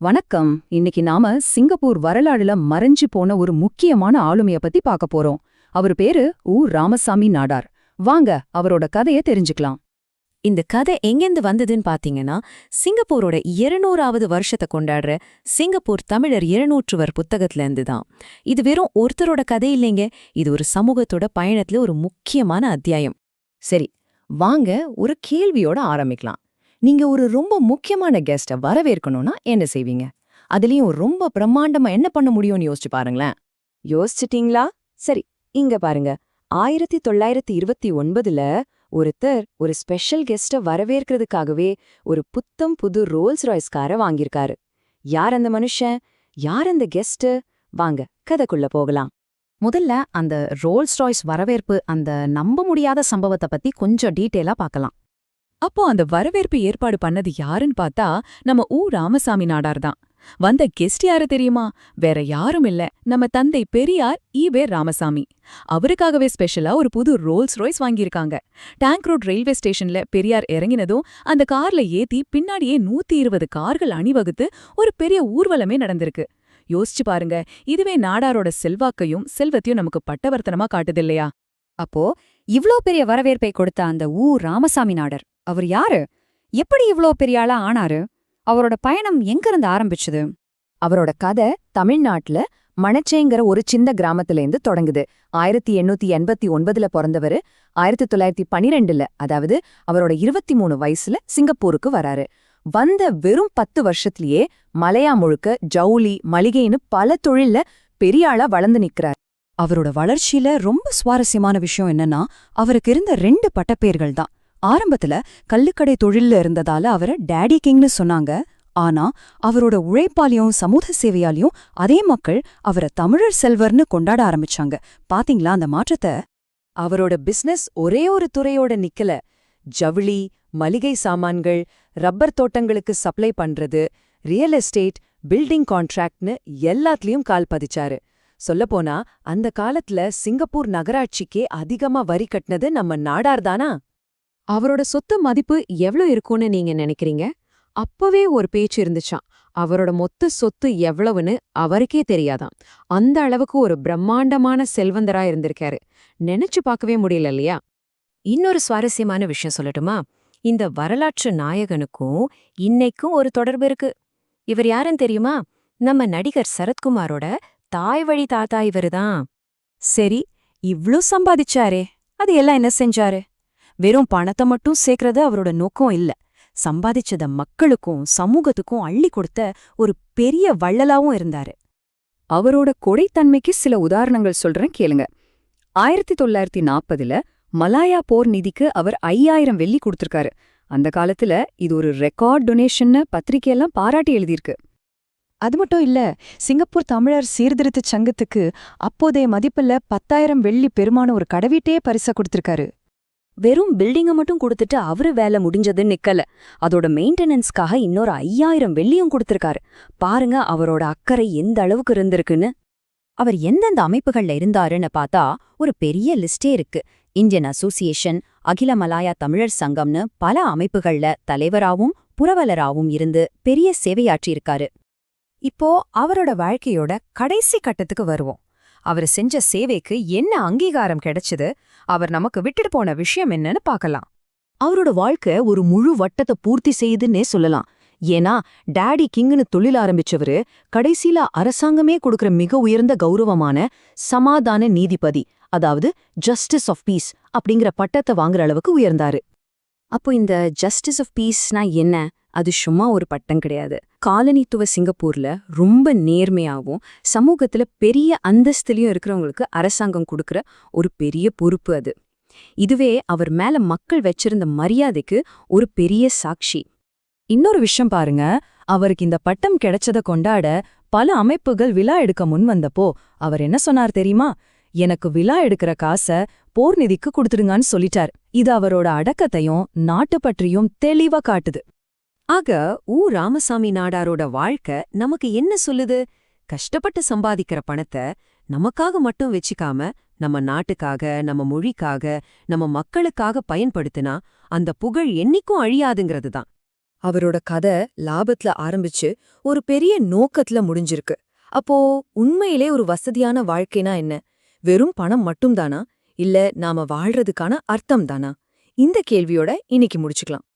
வணக்கம். இன்னைக்கு நாம சிங்கப்பூர் வரலாறுல மறைஞ்சு போன ஒரு முக்கியமான ஆளுமைய பத்தி பார்க்க போறோம். அவர் பேரு உ. ராமசாமி நாடார். வாங்க அவரோட கதைய தெரிஞ்சுக்கலாம். இந்த கதை எங்கேருந்து வந்ததுன்னு பாத்தீங்கன்னா சிங்கப்பூரோட இருநூறாவது வருஷத்தை கொண்டாடுற சிங்கப்பூர் தமிழர் இருநூற்றுவர் புத்தகத்துல இருந்து தான். இது வெறும் ஒருத்தரோட கதை இல்லைங்க இது ஒரு சமூகத்தோட பயணத்துல ஒரு முக்கியமான அத்தியாயம். சரி வாங்க ஒரு கேள்வியோட ஆரம்பிக்கலாம். நீங்க ஒரு ரொம்ப முக்கியமான கெஸ்ட வரவேற்கணும்னா என்ன செய்வீங்க? அதுலயும் ரொம்ப பிரம்மாண்டமா என்ன பண்ண முடியும்னு யோசிச்சு பாருங்களேன். யோசிச்சிட்டீங்களா? சரி இங்க பாருங்க. ஆயிரத்தி தொள்ளாயிரத்தி இருபத்தி ஒன்பதுல ஒருத்தர் ஒரு ஸ்பெஷல் கெஸ்ட வரவேற்கிறதுக்காகவே ஒரு புத்தம் புது ரோல்ஸ் ராய்ஸ் காரை வாங்கியிருக்காரு. யார் அந்த மனுஷன்? யார் அந்த கெஸ்ட் வாங்க கதைக்குள்ள போகலாம். முதல்ல அந்த ரோல்ஸ் ராய்ஸ் வரவேற்பு அந்த நம்ப முடியாத சம்பவத்தை பத்தி கொஞ்சம் டீட்டெயிலா பார்க்கலாம். அப்போ அந்த வரவேற்பு ஏற்பாடு பண்ணது யாருன்னு பார்த்தா நம்ம ஊ ராமசாமி நாடார் தான். வந்த கெஸ்ட் யாரு தெரியுமா? வேற யாரும் இல்ல. நம்ம தந்தை பெரியார் ஈவே ராமசாமி. அவருக்காகவே ஸ்பெஷலா ஒரு புது ரோல்ஸ் ரோய்ஸ் வாங்கியிருக்காங்க. டேங்க் ரோட் ரயில்வே ஸ்டேஷன்ல பெரியார் இறங்கினதும் அந்த கார்ல ஏத்தி பின்னாடியே நூத்தி இருபது கார்கள் அணிவகுத்து ஒரு பெரிய ஊர்வலமே நடந்திருக்கு. யோசிச்சு பாருங்க இதுவே நாடாரோட செல்வாக்கையும் செல்வத்தையும் நமக்கு பட்டவர்த்தனமா காட்டுதில்லையா அப்போ இவ்ளோ பெரிய வரவேற்பை கொடுத்த அந்த ஊ ராமசாமி நாடர். அவர் யாரு? எப்படி இவ்ளோ பெரிய ஆளா ஆனாரு? அவரோட பயணம் எங்கிருந்து ஆரம்பிச்சது? அவரோட கதை தமிழ்நாட்டுல மணச்சேங்கிற ஒரு சின்ன கிராமத்திலேருந்து தொடங்குது. ஆயிரத்தி எண்ணூத்தி எண்பத்தி ஒன்பதுல பிறந்தவர் ஆயிரத்தி தொள்ளாயிரத்தி பனிரெண்டுல அதாவது அவரோட இருபத்தி மூணு வயசுல சிங்கப்பூருக்கு வராரு. வந்த வெறும் பத்து வருஷத்திலேயே மலையா முழுக்க ஜவுளி மளிகைன்னு பல தொழில்ல பெரிய ஆளா வளர்ந்து நிக்கிறார். அவரோட வளர்ச்சியில ரொம்ப சுவாரஸ்யமான விஷயம் என்னன்னா அவருக்கு இருந்த ரெண்டு பட்டப்பேர்கள் தான் ஆரம்பத்துல கள்ளுக்கடை தொழில்ல இருந்ததால அவரை டேடி கிங்னு சொன்னாங்க. ஆனா அவரோட உழைப்பாலையும் சமூக சேவையாலையும் அதே மக்கள் அவரை தமிழர் செல்வர்னு கொண்டாட ஆரம்பிச்சாங்க. பாத்தீங்களா அந்த மாற்றத்தை? அவரோட பிசினஸ் ஒரே ஒரு துறையோட நிக்கல. ஜவுளி மளிகை சாமான்கள் ரப்பர் தோட்டங்களுக்கு சப்ளை பண்றது ரியல் எஸ்டேட் பில்டிங் கான்ட்ராக்ட்னு எல்லாத்துலயும் கால் பதிச்சாரு. சொல்லப்போனா அந்த காலத்துல சிங்கப்பூர் நகராட்சிக்கே அதிகமா வரி கட்டினது நம்ம நாடார் தானா? அவரோட சொத்து மதிப்பு எவ்ளோ இருக்கும்னு நீங்க நினைக்கிறீங்க? அப்பவே ஒரு பேச்சு இருந்துச்சாம். அவரோட மொத்த சொத்து எவ்வளவுன்னு அவருக்கே தெரியாதாம். அந்த அளவுக்கு ஒரு பிரம்மாண்டமான செல்வந்தரா இருந்திருக்காரு. நினைச்சு பார்க்கவே முடியல இல்லையா? இன்னொரு சுவாரஸ்யமான விஷயம் சொல்லட்டுமா? இந்த வரலாற்று நாயகனுக்கும் இன்னைக்கும் ஒரு தொடர்பு இருக்கு. இவர் யாருன்னு தெரியுமா? நம்ம நடிகர் சரத்குமாரோட தாய் வழி தாத்தா இவருதான். சரி இவ்ளோ சம்பாதிச்சாரே. அது எல்லாம் என்ன செஞ்சாரு? வெறும் பணத்தை மட்டும் சேர்க்கறது அவரோட நோக்கம் இல்ல. சம்பாதிச்சத மக்களுக்கும் சமூகத்துக்கும் அள்ளி கொடுத்த ஒரு பெரிய வள்ளலாவும் இருந்தாரு. அவரோட கொடைத்தன்மைக்கு சில உதாரணங்கள் சொல்றேன் கேளுங்க. ஆயிரத்தி தொள்ளாயிரத்தி நாற்பதுல மலாயா போர் நிதிக்கு அவர் ஐயாயிரம் வெள்ளி கொடுத்திருக்காரு. அந்த காலத்துல இது ஒரு ரெக்கார்ட் டொனேஷன்னு பத்திரிக்கையெல்லாம் பாராட்டி எழுதியிருக்கு. அது மட்டும் இல்ல சிங்கப்பூர் தமிழர் சீர்திருத்த சங்கத்துக்கு அப்போதைய மதிப்புல பத்தாயிரம் வெள்ளி பெருமான ஒரு கடவீட்டையே பரிசா கொடுத்திருக்காரு. வெறும் பில்டிங்க மட்டும் கொடுத்துட்டு அவரு வேலை முடிஞ்சதுன்னு நிக்கல. அதோட மெயின்டெனன்ஸ்க்காக இன்னொரு ஐயாயிரம் வெள்ளியும் கொடுத்திருக்காரு. பாருங்க அவரோட அக்கறை எந்த அளவுக்கு இருந்திருக்குன்னு. அவர் எந்தெந்த அமைப்புகள்ல இருந்தாருன்னு பார்த்தா ஒரு பெரிய லிஸ்டே இருக்கு. இந்தியன் அசோசியேஷன் அகில மலாயா தமிழர் சங்கம்னு பல அமைப்புகள்ல தலைவராவும் புரவலராவும் இருந்து பெரிய சேவையாற்றியிருக்காரு. இப்போ அவரோட வாழ்க்கையோட கடைசி கட்டத்துக்கு வருவோம். அவர் செஞ்ச சேவைக்கு என்ன அங்கீகாரம் கிடைச்சது அவர் நமக்கு விட்டுட்டு போன விஷயம் என்னன்னு பார்க்கலாம். அவரோட வாழ்க்கை ஒரு முழு வட்டத்தை பூர்த்தி செய்யுதுன்னே சொல்லலாம். ஏன்னா டாடி கிங்னு தொழில் ஆரம்பிச்சவரு கடைசியில அரசாங்கமே கொடுக்கிற மிக உயர்ந்த கௌரவமான சமாதான நீதிபதி அதாவது ஜஸ்டிஸ் ஆஃப் பீஸ் அப்படிங்கிற பட்டத்தை வாங்குற அளவுக்கு உயர்ந்தாரு. அப்போ இந்த ஜஸ்டிஸ் ஆஃப் பீஸ்னா என்ன? அது சும்மா ஒரு பட்டம் கிடையாது. காலனித்துவ சிங்கப்பூர்ல ரொம்ப நேர்மையாவும் சமூகத்துல பெரிய அந்தஸ்துலயும் இருக்கிறவங்களுக்கு அரசாங்கம் கொடுக்கற ஒரு பெரிய பொறுப்பு அது. இதுவே அவர் மேல மக்கள் வச்சிருந்த மரியாதைக்கு ஒரு பெரிய சாட்சி. இன்னொரு விஷயம் பாருங்க அவருக்கு இந்த பட்டம் கிடைச்சத கொண்டாட பல அமைப்புகள் விழா எடுக்க முன் வந்தப்போ அவர் என்ன சொன்னார் தெரியுமா? எனக்கு விழா எடுக்கிற காச போர் நிதிக்கு கொடுத்துடுங்கன்னு சொல்லிட்டார். இது அவரோட அடக்கத்தையும் நாட்டு பற்றியும் தெளிவா காட்டுது. ஆக ஊ ராமசாமி நாடாரோட வாழ்க்கை நமக்கு என்ன சொல்லுது? கஷ்டப்பட்டு சம்பாதிக்கிற பணத்தை நமக்காக மட்டும் வச்சுக்காம நம்ம நாட்டுக்காக நம்ம மொழிக்காக நம்ம மக்களுக்காக பயன்படுத்தினா அந்த புகழ் என்னைக்கும் அழியாதுங்கிறது தான். அவரோட கதை லாபத்துல ஆரம்பிச்சு ஒரு பெரிய நோக்கத்துல முடிஞ்சிருக்கு. அப்போ உண்மையிலே ஒரு வசதியான வாழ்க்கைனா என்ன? வெறும் பணம் மட்டும்தானா இல்ல நாம வாழ்றதுக்கான அர்த்தம் தானா? இந்த கேள்வியோட இன்னைக்கு முடிச்சுக்கலாம்.